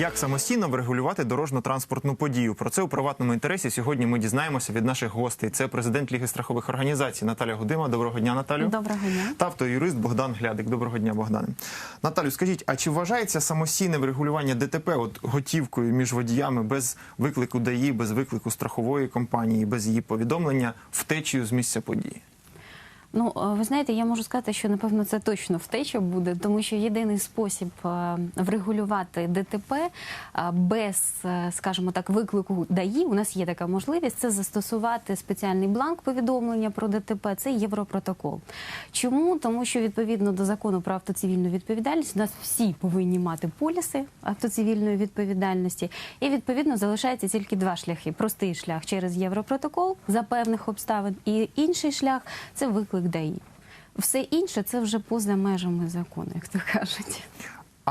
Як самостійно врегулювати дорожньо-транспортну подію? Про це у приватному інтересі сьогодні ми дізнаємося від наших гостей. Це президент Ліги страхових організацій Наталя Гудима. Доброго дня, Наталю. Доброго дня. Та автоюрист Богдан Глядик. Доброго дня, Богдане. Наталю, скажіть, а чи вважається самостійне врегулювання ДТП от готівкою між водіями без виклику ДАІ, без виклику страхової компанії, без її повідомлення втечею з місця події? Ну, е, ви знаєте, я можу сказати, що напевно це точно втеча буде, тому що єдиний спосіб е, врегулювати ДТП е, без, скажімо так, виклику ДАІ, у нас є така можливість, це застосувати спеціальний бланк повідомлення про ДТП. Це Європротокол. Чому? Тому що відповідно до закону про автоцивільну відповідальність у нас всі повинні мати поліси автоцивільної відповідальності, і відповідно залишається тільки два шляхи: простий шлях через Європротокол за певних обставин, і інший шлях це виклик ДАІ. Все інше це вже поза межами закону, як то кажуть.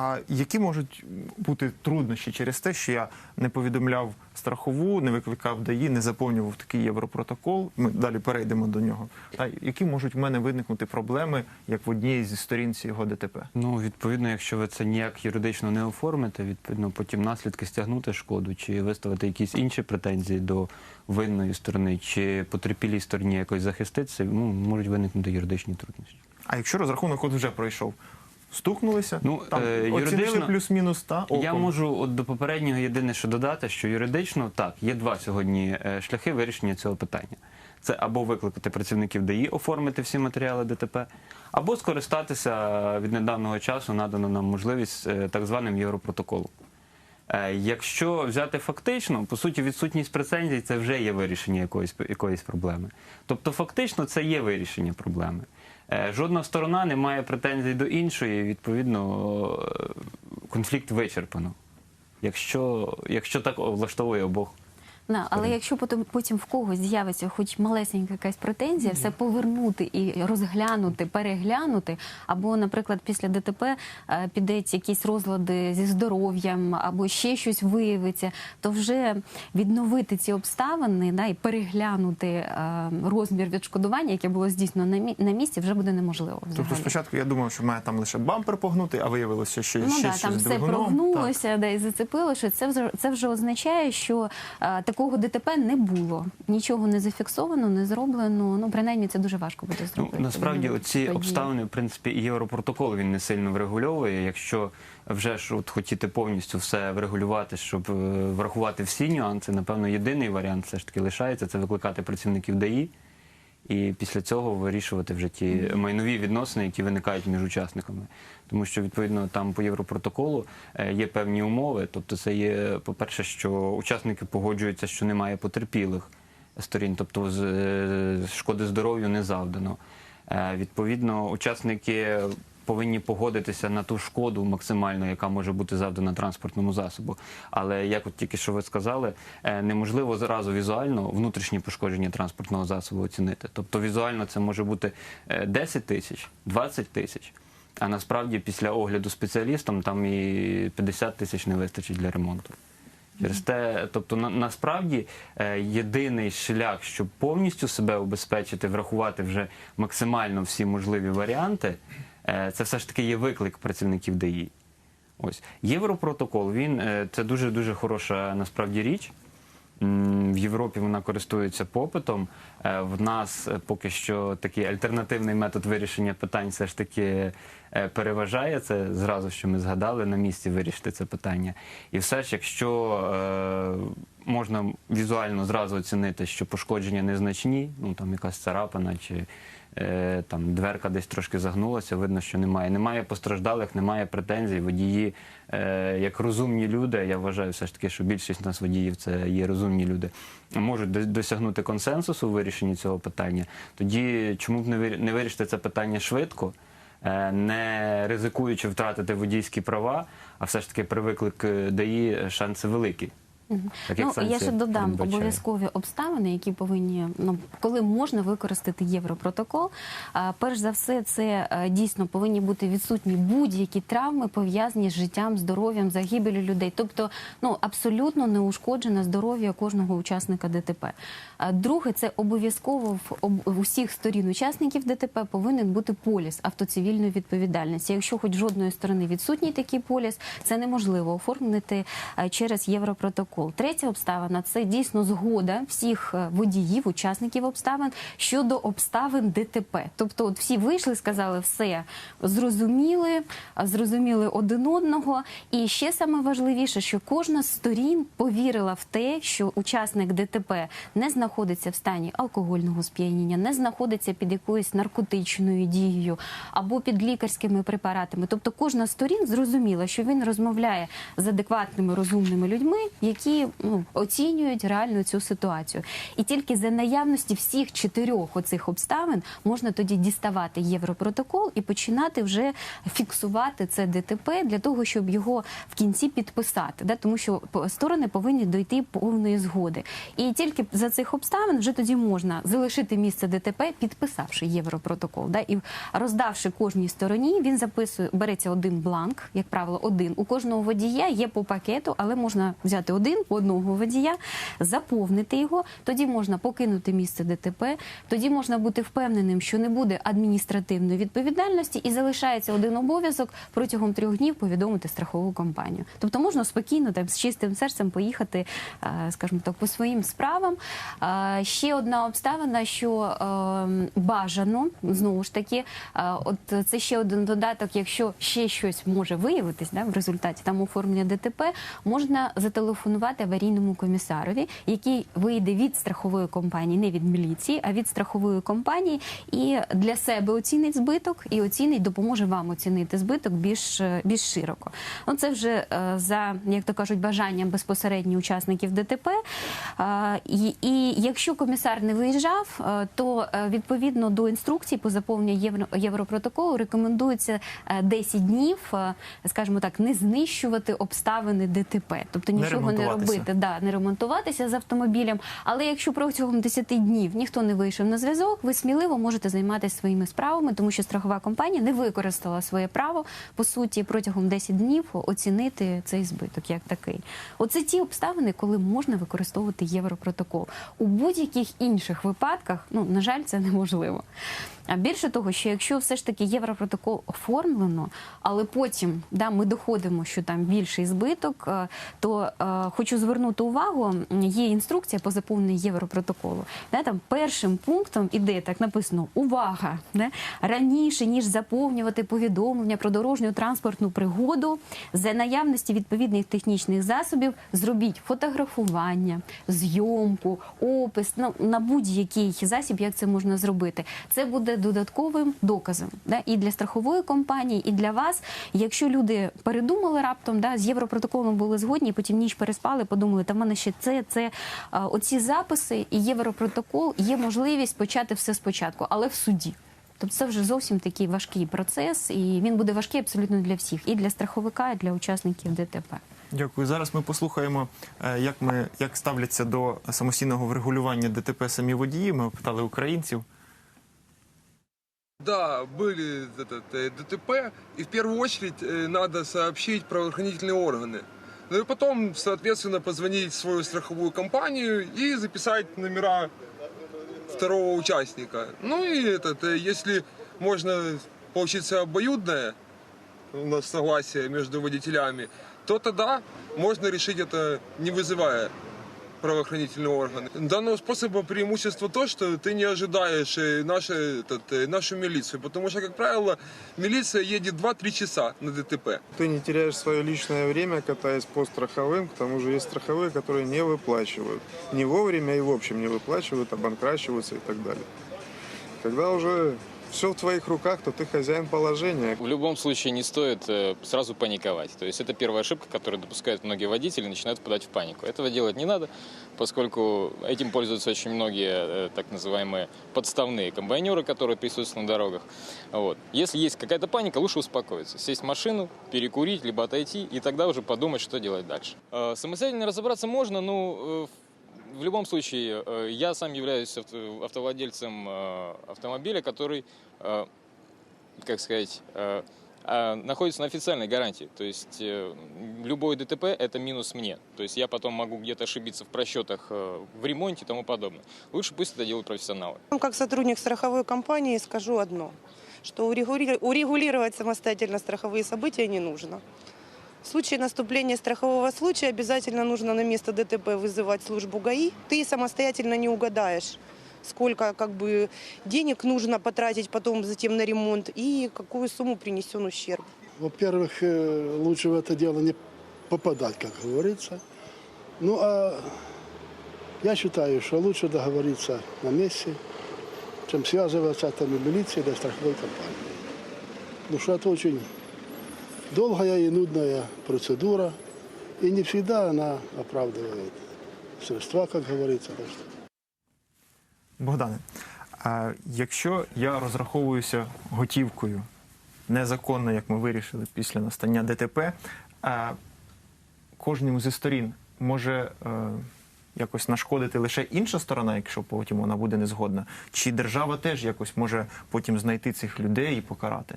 А які можуть бути труднощі через те, що я не повідомляв страхову, не викликав ДАІ, не заповнював такий європротокол? Ми далі перейдемо до нього. Та які можуть в мене виникнути проблеми як в одній зі сторін цього ДТП? Ну, відповідно, якщо ви це ніяк юридично не оформите, відповідно, потім наслідки стягнути шкоду, чи виставити якісь інші претензії до винної сторони, чи потерпілій стороні якось захиститися, ну, можуть виникнути юридичні труднощі. А якщо розрахунок от вже пройшов? Стукнулися, Ну, там е, юридично- плюс-мінус та оком. Я можу от до попереднього єдине, що додати, що юридично так, є два сьогодні е, шляхи вирішення цього питання. Це або викликати працівників ДАІ, оформити всі матеріали ДТП, або скористатися від недавнього часу надано нам можливість е, так званим Європротоколом. Е, Якщо взяти фактично, по суті, відсутність претензій це вже є вирішення якоїсь, якоїсь проблеми. Тобто, фактично, це є вирішення проблеми. Е, Жодна сторона не має претензій до іншої, відповідно, е, конфлікт вичерпано. Якщо, якщо так влаштовує обох. Да, але якщо потім, потім в когось з'явиться хоч малесенька якась претензія, все повернути і розглянути, переглянути, або, наприклад, після ДТП е, підуть якісь розлади зі здоров'ям, або ще щось виявиться, то вже відновити ці обставини да, і переглянути е, розмір відшкодування, яке було здійснено на, мі- на місці, вже буде неможливо. Тобто спочатку я думав, що має там лише бампер погнути, а виявилося, що Ну ще да, щось там все прогнулося, да, і зацепилося. Це вже це вже означає, що е, такого ДТП не було. Нічого не зафіксовано, не зроблено. Ну принаймні це дуже важко буде Ну, зробити. насправді Тоді. оці обставини, в принципі, і Європротокол він не сильно врегульовує. Якщо вже ж от хотіти повністю все врегулювати, щоб е, врахувати всі нюанси, напевно, єдиний варіант все ж таки лишається це викликати працівників ДАІ. І після цього вирішувати вже ті майнові відносини, які виникають між учасниками. Тому що відповідно там по європротоколу е, є певні умови. Тобто, це є, по-перше, що учасники погоджуються, що немає потерпілих сторін, тобто з- е, шкоди здоров'ю не завдано. Е, Відповідно, учасники повинні погодитися на ту шкоду максимально, яка може бути завдана транспортному засобу. Але як от тільки що ви сказали, е, неможливо зразу візуально внутрішні пошкодження транспортного засобу оцінити. Тобто візуально це може бути е, 10 тисяч, 20 тисяч. А насправді після огляду спеціалістом там і 50 тисяч не вистачить для ремонту. Через те, тобто на, насправді е, єдиний шлях, щоб повністю себе обезпечити, врахувати вже максимально всі можливі варіанти, е, це все ж таки є виклик працівників ДАІ. Ось Європротокол, він е, це дуже дуже хороша насправді річ. В Європі вона користується попитом. Е, В нас е, поки що такий альтернативний метод вирішення питань все ж таки е, переважає. Це зразу, що ми згадали, на місці вирішити це питання. І все ж, якщо е, можна візуально зразу оцінити, що пошкодження незначні, ну там якась царапина чи е, там дверка десь трошки загнулася, видно, що немає. Немає постраждалих, немає претензій. Водії, е, як розумні люди, я вважаю все ж таки, що більшість нас водіїв це є розумні люди, можуть досягнути консенсусу у вирішенні цього питання. Тоді чому б не вир- не вирішити це питання швидко? е, Не ризикуючи втратити водійські права, а все ж таки при виклик е, ДАІ шанси великі, Так як Ну, я ще додам передбачає. обов'язкові обставини, які повинні ну коли можна використати європротокол. А, перш за все, це е, дійсно повинні бути відсутні будь-які травми пов'язані з життям, здоров'ям, загибелю людей. Тобто, ну абсолютно неушкоджене здоров'я кожного учасника ДТП. А друге, це обов'язково в, об- усіх сторін учасників ДТП повинен бути поліс автоцивільної відповідальності. Якщо хоч жодної сторони відсутній такий поліс, це неможливо оформити е, через європротокол. Третя обставина це дійсно згода всіх е, водіїв, учасників обставин щодо обставин ДТП. Тобто, от всі вийшли, сказали, все зрозуміли, зрозуміли один одного. І ще саме важливіше, що кожна з сторін повірила в те, що учасник ДТП не знаходиться в стані алкогольного сп'яніння, не знаходиться під якоюсь наркотичною дією або під лікарськими препаратами. Тобто кожна з сторін зрозуміла, що він розмовляє з адекватними розумними людьми, які ну, оцінюють реально цю ситуацію. І тільки за наявності всіх чотирьох оцих обставин можна тоді діставати європротокол і починати вже фіксувати це ДТП для того, щоб його в кінці підписати. Да? Тому що сторони повинні дойти повної згоди. І тільки за цих обставин вже тоді можна залишити місце ДТП, підписавши європротокол. Да? І роздавши кожній стороні, він записує, береться один бланк, як правило, один. У кожного водія є по пакету, але можна взяти один у одного водія, заповнити його. Тоді можна покинути місце ДТП. Тоді можна бути впевненим, що не буде адміністративної відповідальності, і залишається один обов'язок протягом трьох днів повідомити страхову компанію. Тобто можна спокійно там з чистим серцем поїхати, е, скажімо так, по своїм справам. Е, Ще одна обставина, що е, бажано знову ж таки, е, от це ще один додаток. Якщо ще щось може виявитись да, в результаті там оформлення ДТП, можна зателефонувати аварійному комісарові, який вийде від страхової компанії, не від міліції, а від страхової компанії, і для себе оцінить збиток і оцінить, допоможе вам оцінити збиток більш, е, більш широко. Ну це вже е, за як то кажуть, бажанням безпосередньо учасників ДТП. Е, І, і якщо комісар не виїжджав, то відповідно до інструкцій по заповненню євро, європротоколу рекомендується е, 10 днів, скажімо так, не знищувати обставини ДТП, тобто нічого не, ремонтуватися. Робити, да, не ремонтуватися з автомобілем. Але якщо протягом 10 днів ніхто не вийшов на зв'язок, ви сміливо можете займатися своїми справами, тому що страхова компанія не використала своє право по суті протягом 10 днів оцінити цей збиток як такий. Оце ті обставини, коли можна використовувати європротокол. У будь-яких інших випадках, ну на жаль, це неможливо. А більше того, що якщо все ж таки європротокол оформлено, але потім да, ми доходимо, що там більший збиток, е, то е, хочу звернути увагу, є інструкція по заповненню європротоколу. Да, там першим пунктом іде так написано увага. Да, раніше ніж заповнювати повідомлення про дорожню транспортну пригоду, за наявності відповідних технічних засобів зробіть фотографування, зйомку, опис на, на будь-який засіб, як це можна зробити. Це буде додатковим доказом да, і для страхової компанії, і для вас. Якщо люди передумали раптом, да, з європротоколом були згодні, потім ніч переспали, подумали, та в мене ще це, це а, оці записи і європротокол є можливість почати все спочатку, але в суді. Тобто це вже зовсім такий важкий процес, і він буде важкий абсолютно для всіх, і для страховика, і для учасників ДТП. Дякую. Зараз ми послухаємо, е, як ми як ставляться до самостійного врегулювання ДТП самі водії. Ми опитали українців. Да, были этот, э, ДТП, и в первую очередь э, надо сообщить правоохранительные органы. Ну и потом, соответственно, позвонить в свою страховую компанию и записать номера второго участника. Ну и этот, э, если можно получиться обоюдное у нас согласие между водителями, то тогда можно решить это не вызывая правоохранительные органы. Данного способа преимущество то, что ты не ожидаешь э, наше, этот, э, нашу милицию, потому что, как правило, милиция едет 2-3 часа на ДТП. Ты не теряешь свое личное время, катаясь по страховым. К тому же есть страховые, которые не выплачивают. Не вовремя и в общем не выплачивают, обанкрачиваются и так далее. Когда уже все в твоих руках, то ты хозяин положения. В любом случае не стоит э, сразу паниковать. То есть это первая ошибка, которую допускают многие водители, начинают впадать в панику. Этого делать не надо, поскольку этим пользуются очень многие э, так называемые подставные комбайнеры, которые присутствуют на дорогах. Вот. Если есть какая-то паника, лучше успокоиться, сесть в машину, перекурить, либо отойти, и тогда уже подумать, что делать дальше. Э, Самостоятельно разобраться можно, но в любом случае, э, я сам являюсь авто- автовладельцем э, автомобиля, который, э, как сказать, э, находится на официальной гарантии. То есть любой ДТП – это минус мне. То есть я потом могу где-то ошибиться в просчетах в ремонте и тому подобное. Лучше пусть это делают профессионалы. Ну, Как сотрудник страховой компании скажу одно, что урегули- урегулировать самостоятельно страховые события не нужно. В случае наступления страхового случая обязательно нужно на место ДТП вызывать службу ГАИ. Ты самостоятельно не угадаешь, сколько как бы, денег нужно потратить потом затем на ремонт и какую сумму принесен ущерб. Во-первых, э, лучше в это дело не попадать, как говорится. Ну, а я считаю, что лучше договориться на месте, чем связываться там и милицией, да страховой компанией. Потому что это очень долгая и нудная процедура, и не всегда она оправдывает средства, как говорится. Богдане, а якщо я розраховуюся готівкою незаконно, як ми вирішили після настання ДТП, а кожному зі сторін може е, якось нашкодити лише інша сторона, якщо потім вона буде незгодна, чи держава теж якось може потім знайти цих людей і покарати?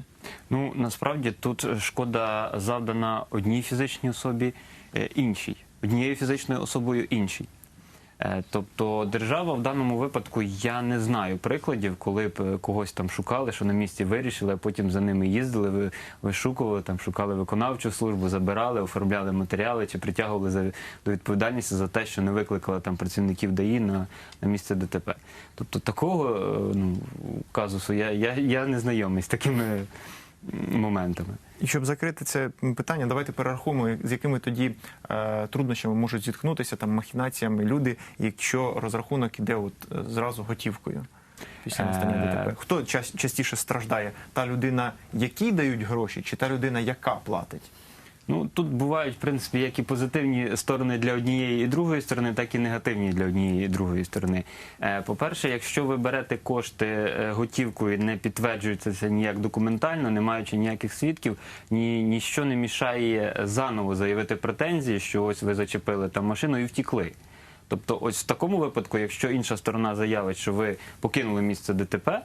Ну насправді тут шкода завдана одній фізичній особі, е, іншій, однією фізичною особою іншій. Е, Тобто держава в даному випадку я не знаю прикладів, коли б е, когось там шукали, що на місці вирішили, а потім за ними їздили, вишукували, там шукали виконавчу службу, забирали, оформляли матеріали чи притягували за до відповідальності за те, що не викликали там працівників ДАІ на, на місце ДТП. Тобто такого е, ну, казусу я, я, я не знайомий з такими моментами. І щоб закрити це питання, давайте перерахуємо, з якими тоді е, труднощами можуть зіткнутися там махінаціями люди, якщо розрахунок іде от е, зразу готівкою після настання Е. ДТП. Хто час, частіше страждає? Та людина, якій дають гроші, чи та людина, яка платить? Ну тут бувають в принципі як і позитивні сторони для однієї і другої сторони, так і негативні для однієї і другої сторони. Е, По-перше, якщо ви берете кошти е, готівкою, не підтверджується це ніяк документально, не маючи ніяких свідків, ні ніщо не мішає заново заявити претензії, що ось ви зачепили там машину і втікли. Тобто, ось в такому випадку, якщо інша сторона заявить, що ви покинули місце ДТП,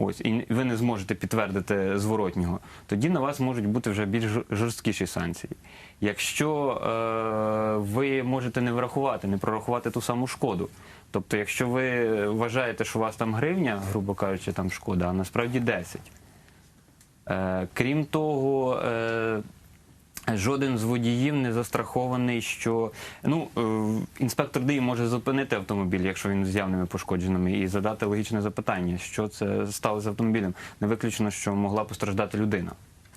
ось і ви не зможете підтвердити зворотнього, тоді на вас можуть бути вже більш жорсткіші санкції. Якщо е, ви можете не врахувати, не прорахувати ту саму шкоду. Тобто, якщо ви вважаєте, що у вас там гривня, грубо кажучи, там шкода, а насправді 10. Е, крім того, е, Жоден з водіїв не застрахований, що ну е, інспектор ДІ може зупинити автомобіль, якщо він з явними пошкодженнями, і задати логічне запитання, що це сталося з автомобілем. Не виключено, що могла постраждати людина.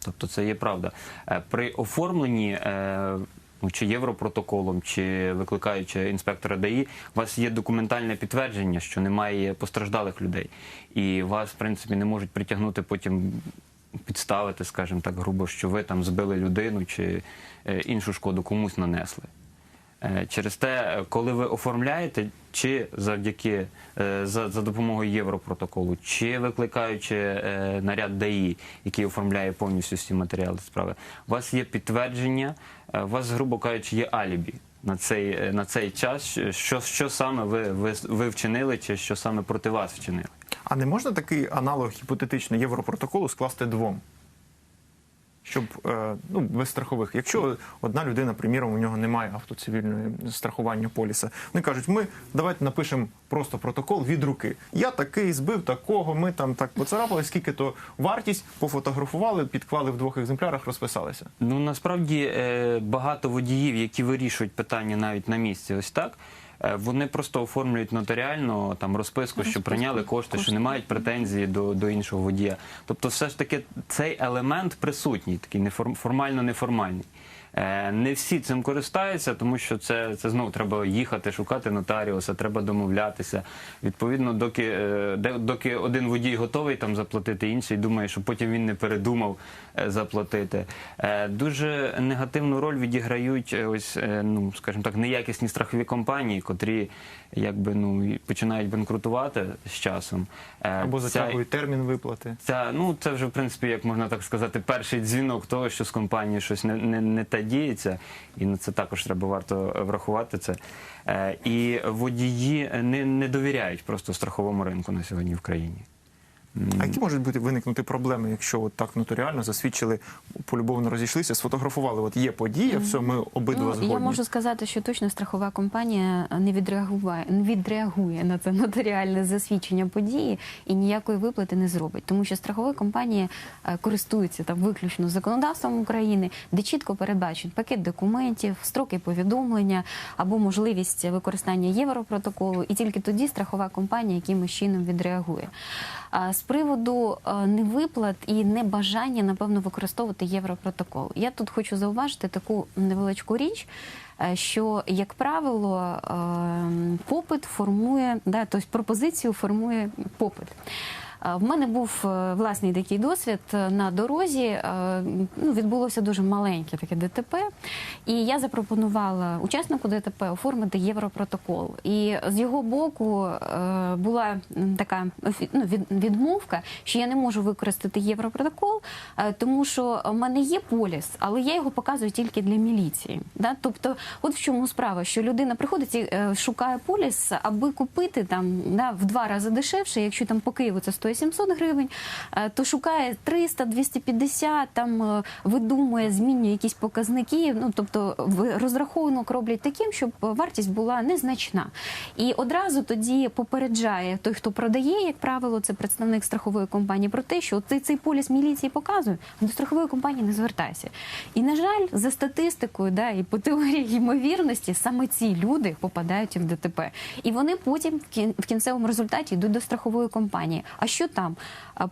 Тобто це є правда. Е, При оформленні. е, ну, Чи європротоколом, чи викликаючи інспектора ДАІ, у вас є документальне підтвердження, що немає постраждалих людей, і вас, в принципі, не можуть притягнути потім підставити, скажімо так, грубо, що ви там збили людину чи е, іншу шкоду комусь нанесли. Е, Через те, коли ви оформляєте, чи завдяки е, за, за допомогою Європротоколу, чи викликаючи е, наряд ДАІ, який оформляє повністю всі матеріали справи, у вас є підтвердження, у вас, грубо кажучи, є алібі на цей, на цей час, що, що саме ви, ви, ви вчинили, чи що саме проти вас вчинили. А не можна такий аналог гіпотетично європротоколу скласти двом? Щоб е, ну, без страхових. Якщо одна людина, приміром, у нього немає автоцивільної страхування поліса, вони кажуть, ми давайте напишемо просто протокол від руки. Я такий збив такого, ми там так поцарапали, скільки то вартість, пофотографували, підклали в двох екземплярах, розписалися. Ну насправді е, багато водіїв, які вирішують питання навіть на місці, ось так. Е, Вони просто оформлюють нотаріально там розписку, що прийняли кошти, що не мають претензії до, до іншого водія. Тобто, все ж таки цей елемент присутній, такий неформально формально-неформальний. Е, Не всі цим користаються, тому що це, це знову треба їхати, шукати нотаріуса, треба домовлятися. Відповідно, доки, е, доки один водій готовий там заплатити, інший думає, що потім він не передумав е, заплатити. Дуже негативну роль відіграють ось, ну скажімо так, неякісні страхові компанії, котрі якби ну починають банкрутувати з часом. Е, Або затягують термін виплати. Ця, ну, це вже, в принципі, як можна так сказати, перший дзвінок того, що з компанією щось не, не, не та діється, і на це також треба варто врахувати це. Е, і водії не, не довіряють просто страховому ринку на сьогодні в країні. А які можуть бути виникнути проблеми, якщо от так нотаріально засвідчили, полюбовно розійшлися, сфотографували? От є подія, все, ми обидва Ну, згодні. я можу сказати, що точно страхова компанія не відреагує, не відреагує на це нотаріальне засвідчення події і ніякої виплати не зробить, тому що страхові компанії е, користуються там виключно законодавством України, де чітко передбачен пакет документів, строки повідомлення або можливість використання європротоколу, і тільки тоді страхова компанія якимось чином відреагує. Приводу е, невиплат і небажання, напевно, використовувати європротокол. Я тут хочу зауважити таку невеличку річ, е, що, як правило, е, попит формує, да, тобто пропозицію формує попит. В мене був е, власний такий досвід е, на дорозі. е, Ну, відбулося дуже маленьке таке ДТП, і я запропонувала учаснику ДТП оформити європротокол. І з його боку була така ну, відмовка, що я не можу використати європротокол, тому що в мене є поліс, але я його показую тільки для міліції. Да? Тобто, от в чому справа, що людина приходить і шукає поліс, аби купити там да, в два рази дешевше, якщо там по Києву це стоїть 700 гривень, е, то шукає 300, 250, там е, видумує, змінює якісь показники. Ну тобто розрахунок роблять таким, щоб вартість була незначна. І одразу тоді попереджає той, хто продає, як правило, це представник страхової компанії, про те, що ти цей поліс міліції показує, а до страхової компанії не звертайся. І на жаль, за статистикою, да, і по теорії ймовірності, саме ці люди попадають в ДТП. І вони потім в кінцевому результаті йдуть до страхової компанії. А що там?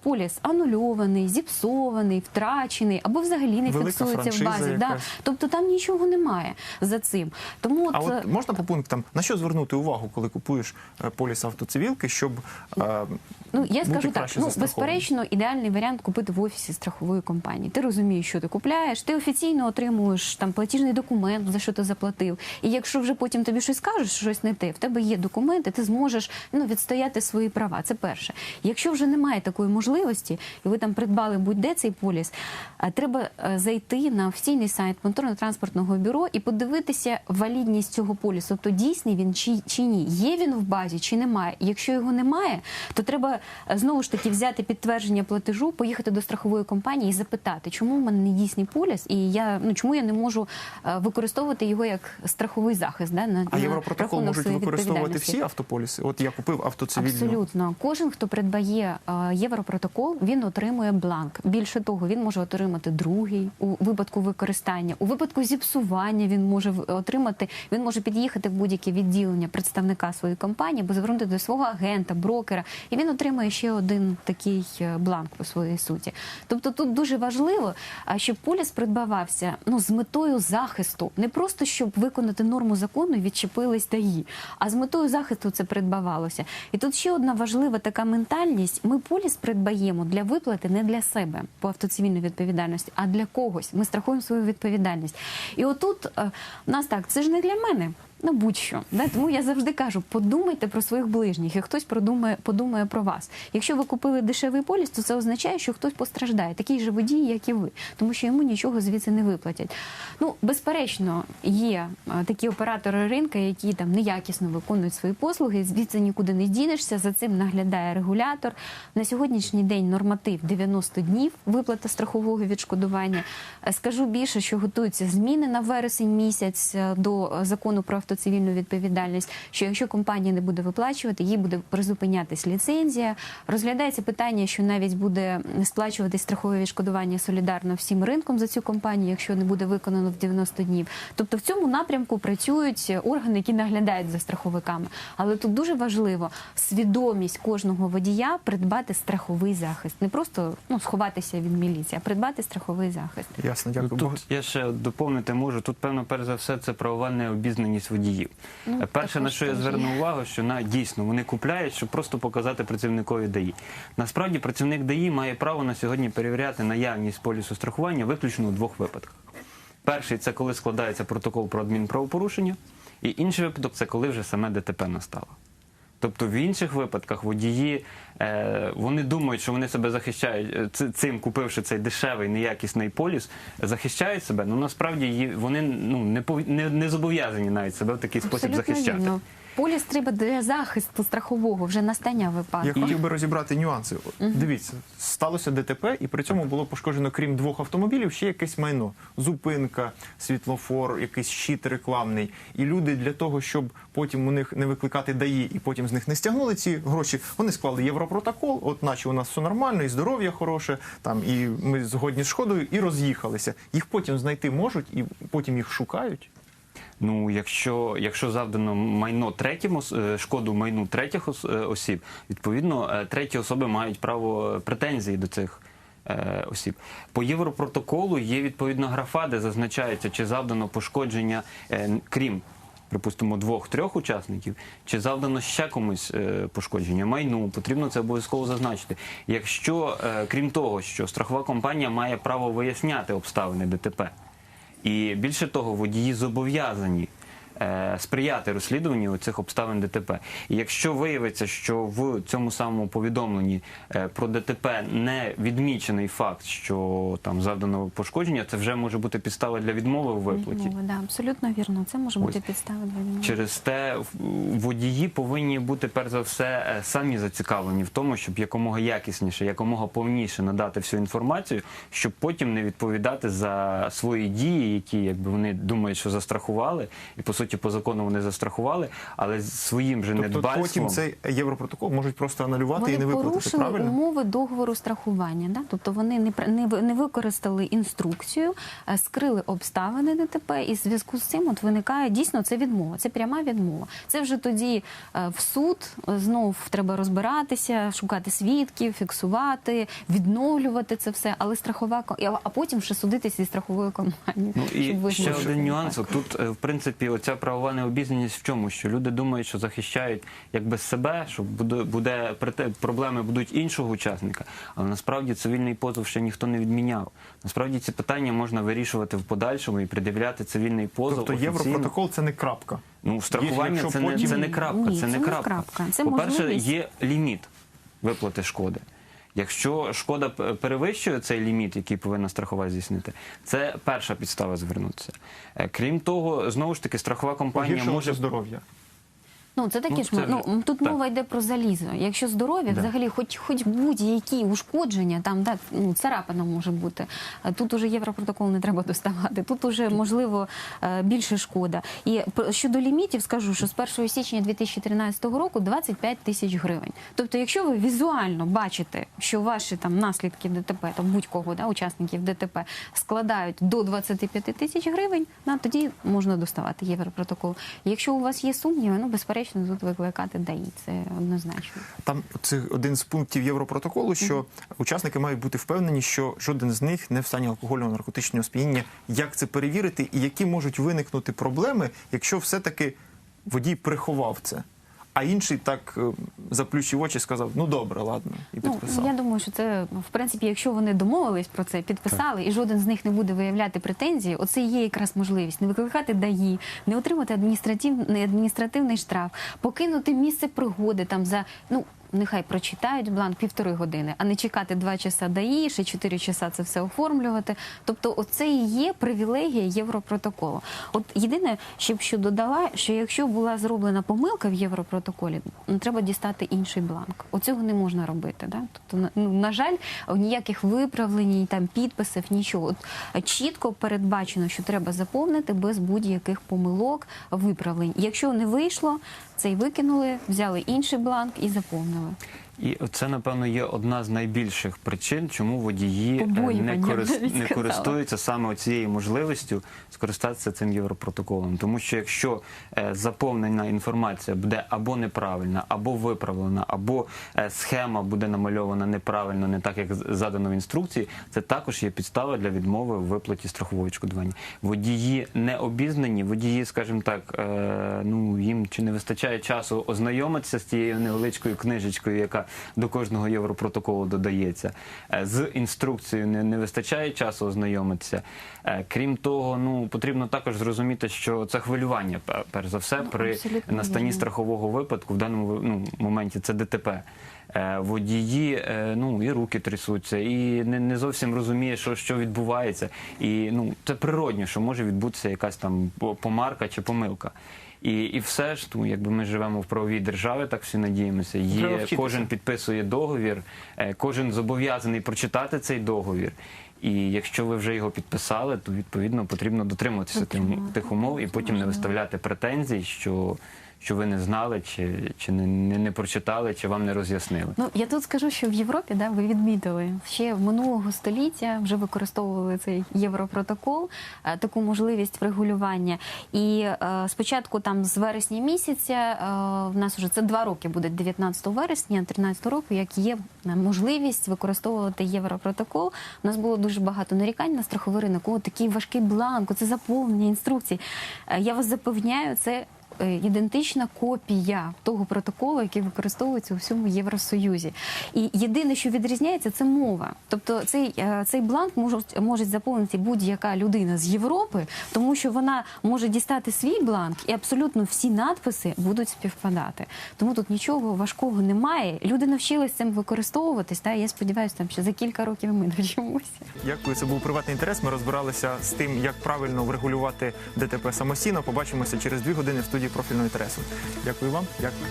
Поліс анульований, зіпсований, втрачений або взагалі не Велика фіксується в базі. Да. Тобто там нічого немає за цим. Тому А от, от можна по пунктам на що звернути увагу, коли купуєш е, поліс автоцивілки, щоб е, Ну я бути скажу так, ну безперечно, ідеальний варіант купити в офісі страхової компанії. Ти розумієш, що ти купляєш, ти офіційно отримуєш там платіжний документ, за що ти заплатив. І якщо вже потім тобі щось скажуть, що щось не те, в тебе є документи, ти зможеш ну відстояти свої права. Це перше. Якщо вже немає такої можливості, і ви там придбали будь-де цей поліс, а треба е, зайти на офіційний сайт моторно-транспортного бюро і подивитися валідність цього полісу. Тобто дійсний він чи, чи ні, є він в базі чи немає. Якщо його немає, то треба е, знову ж таки взяти підтвердження платежу, поїхати до страхової компанії і запитати, чому в мене не дійсний поліс, і я ну чому я не можу е, використовувати його як страховий захист. Да, на, а європротокол можуть використовувати всі автополіси? От я купив автоцивільну. Абсолютно, кожен, хто придбає е, європротокол, він отримує бланк. Більше того, він може отримати другий у випадку використання. У випадку зіпсування він може отримати. Він може під'їхати в будь-яке відділення представника своєї компанії, або звернути до свого агента, брокера, і він отримає ще один такий е, бланк по своїй суті. Тобто тут дуже важливо, щоб поліс придбавався ну з метою захисту, не просто щоб виконати норму закону і відчепились даї, а з метою захисту це придбавалося. І тут ще одна важлива така ментальність: ми поліс придбаємо для виплати не для себе по автоцивільній відповідальності, а для когось. Ми страхуємо свою відповідальність. І отут е, нас так, це ж не для мене. Ну, будь-що. Да? Тому я завжди кажу, подумайте про своїх ближніх, і хтось продумає, подумає про вас. Якщо ви купили дешевий поліс, то це означає, що хтось постраждає, такий же водій, як і ви, тому що йому нічого звідси не виплатять. Ну, безперечно, є е, такі оператори ринку, які там неякісно виконують свої послуги, звідси нікуди не дінешся, за цим наглядає регулятор. На сьогоднішній день норматив 90 днів виплата страхового відшкодування. Е, Скажу більше, що готуються зміни на вересень місяць е, до закону про автоцивільну відповідальність. Що якщо компанія не буде виплачувати, їй буде призупинятись ліцензія. Розглядається питання, що навіть буде сплачуватись страхове відшкодування солідарно всім ринком за цю компанію, якщо не буде виконано в 90 днів. Тобто в цьому напрямку працюють органи, які наглядають за страховиками. Але тут дуже важливо свідомість кожного водія придбати страховий захист, не просто ну сховатися від міліції, а придбати страховий захист. Ясно, Ну, дякую. Тут я ще доповнити можу. Тут, певно, перш за все, це правова необізнаність водіїв. Ну, Е, Перше, на що я зверну звернув увагу, що на дійсно вони купляють, щоб просто показати працівникові ДАІ. Насправді працівник ДАІ має право на сьогодні перевіряти наявність полісу страхування виключно у двох випадках. Перший це коли складається протокол про адмінправопорушення, і інший випадок це коли вже саме ДТП настало. Тобто в інших випадках водії е, вони думають, що вони себе захищають е, цим, купивши цей дешевий неякісний поліс, захищають себе. Ну насправді вони ну не не, не зобов'язані навіть себе в такий спосіб Абсолютно захищати. вірно. Поліс треба для захисту страхового вже настання Я хотів би розібрати нюанси. Дивіться, сталося ДТП, і при цьому було пошкоджено, крім двох автомобілів, ще якесь майно: зупинка, світлофор, якийсь щит рекламний. І люди для того, щоб потім у них не викликати ДАІ і потім з них не стягнули ці гроші, вони склали європротокол, от наче у нас все нормально, і здоров'я хороше, там і ми згодні з шкодою, і роз'їхалися. Їх потім знайти можуть, і потім їх шукають. Ну, якщо, якщо завдано майно третім е, шкоду майну третіх е, осіб, відповідно, е, треті особи мають право претензії до цих. Осіб по європротоколу є відповідна графа, де зазначається, чи завдано пошкодження, крім припустимо, двох-трьох учасників, чи завдано ще комусь пошкодження майну, потрібно це обов'язково зазначити. Якщо, крім того, що страхова компанія має право виясняти обставини ДТП, і більше того, водії зобов'язані сприяти розслідуванню цих обставин ДТП. І якщо виявиться, що в цьому самому повідомленні е, про ДТП не відмічений факт, що там завдано пошкодження, це вже може бути підстава для відмови в виплаті. Відмови, да, абсолютно вірно. Це може бути Ось. підстава для відмови. Через те водії повинні бути перш за все е, самі зацікавлені в тому, щоб якомога якісніше, якомога повніше надати всю інформацію, щоб потім не відповідати за свої дії, які якби вони думають, що застрахували, і по суті по закону вони застрахували, але своїм же Тобто недбальством. потім цей європротокол можуть просто анулювати Вони і не виплатити. порушили Правильно? умови договору страхування. Да? Тобто вони не, не, не використали інструкцію, е, скрили обставини ДТП, і в зв'язку з цим от виникає дійсно це відмова. Це пряма відмова. Це вже тоді е, в суд е, знов треба розбиратися, шукати свідків, фіксувати, відновлювати це все. Але страхова а потім вже судитися зі страховою компанією. Ну і ще один нюанс. Тут, в принципі, оця правова необізнаність в чому? Що люди думають, що захищають якби себе, що буде, буде проблеми будуть іншого учасника. Але насправді цивільний позов ще ніхто не відміняв. Насправді ці питання можна вирішувати в подальшому і пред'являти цивільний позов. Тобто офіційно. європротокол це не крапка. Ну, страхування це не, це не крапка. Ні, це це не не крапка. крапка, це По-перше, можливість. є ліміт виплати шкоди. Якщо шкода перевищує цей ліміт, який повинна страхова здійснити, це перша підстава звернутися. Е, Крім того, знову ж таки, страхова компанія може здоров'я. Ну, це такі Ну, ж це ну, тут так. мова йде про залізо. Якщо здоров'я, Да. взагалі, хоч хоч будь-які ушкодження, там да, ну, царапина може бути. Тут уже європротокол не треба доставати. Тут уже можливо е, більше шкода. І щодо лімітів, скажу, що з 1 січня 2013 року 25 тисяч гривень. Тобто, якщо ви візуально бачите, що ваші там наслідки ДТП, там будь-кого да, учасників ДТП складають до 25 тисяч гривень, на тоді можна доставати європротокол. Якщо у вас є сумніви, ну безперечно тут викликати ДАІ. Це однозначно. Там це один з пунктів Європротоколу, що учасники мають бути впевнені, що жоден з них не в стані алкогольного наркотичного сп'яніння. Як це перевірити, і які можуть виникнути проблеми, якщо все-таки водій приховав це, а інший так е, заплющив очі сказав: ну добре, ладно, і Ну, я думаю, що це в принципі, якщо вони домовились про це, підписали, і жоден з них не буде виявляти претензії, оце є якраз можливість не викликати даї, не отримати адміністративний адміністративний штраф, покинути місце пригоди там за ну. Нехай прочитають бланк півтори години, а не чекати два часа ДАІ, ще чотири часа це все оформлювати. Тобто, оце і є привілегія Європротоколу. От єдине, що б що додала, що якщо була зроблена помилка в Європротоколі, треба дістати інший бланк. Оцього не можна робити. Да? Тобто, ну, на жаль, ніяких виправлень, там підписів, нічого. От е, чітко передбачено, що треба заповнити без будь-яких помилок, виправлень. Якщо не вийшло, цей викинули, взяли інший бланк і заповнили. Угу. І це, напевно, є одна з найбільших причин, чому водії е, не, корис... не користуються саме цією можливістю скористатися цим європротоколом. Тому що якщо е, заповнена інформація буде або неправильна, або виправлена, або е, схема буде намальована неправильно, не так як задано в інструкції, це також є підстава для відмови в виплаті страхового відшкодування. Водії не обізнані, водії, скажімо так, ну їм чи не вистачає часу ознайомитися з тією невеличкою книжечкою, яка до кожного європротоколу додається. Е, З інструкцією не, не вистачає часу ознайомитися. Е, Крім того, ну потрібно також зрозуміти, що це хвилювання, перш за все, Ну, при абсолютно настанні вірно. страхового випадку, в даному ну, моменті це ДТП. Е, Водії ну і руки трясуться, і не, не зовсім розуміє, що, що відбувається. І ну це природньо, що може відбутися якась там помарка чи помилка. І, і все ж, ну, якби ми живемо в правовій державі, так всі надіємося. Є кожен підписує договір, е, кожен зобов'язаний прочитати цей договір. І якщо ви вже його підписали, то відповідно потрібно дотримуватися тих умов і потім не виставляти претензій, що, що ви не знали, чи, чи не, не, прочитали, чи вам не роз'яснили. Ну я тут скажу, що в Європі да ви відмітили ще минулого століття вже використовували цей європротокол, е, таку можливість врегулювання. І е, спочатку, там з вересня місяця, е, в нас вже це два роки буде 19 вересня, 13 року, як є е, можливість використовувати європротокол. У нас було дуже багато нарікань на страховий ринок. О, такий важкий бланк, це заповнення інструкцій. Е, Я вас запевняю, це ідентична копія того протоколу, який використовується у всьому Євросоюзі. І єдине, що відрізняється, це мова. Тобто цей, е, цей бланк можуть, може заповнити будь-яка людина з Європи, тому що вона може дістати свій бланк, і абсолютно всі надписи будуть співпадати. Тому тут нічого важкого немає. Люди навчились цим використовуватись. Та я сподіваюся, там ще за кілька років ми навчимося. Дякую, це був приватний інтерес. Ми розбиралися з тим, як правильно врегулювати ДТП самостійно. Побачимося через дві години в студії профільного інтересу. Дякую вам. Дякую.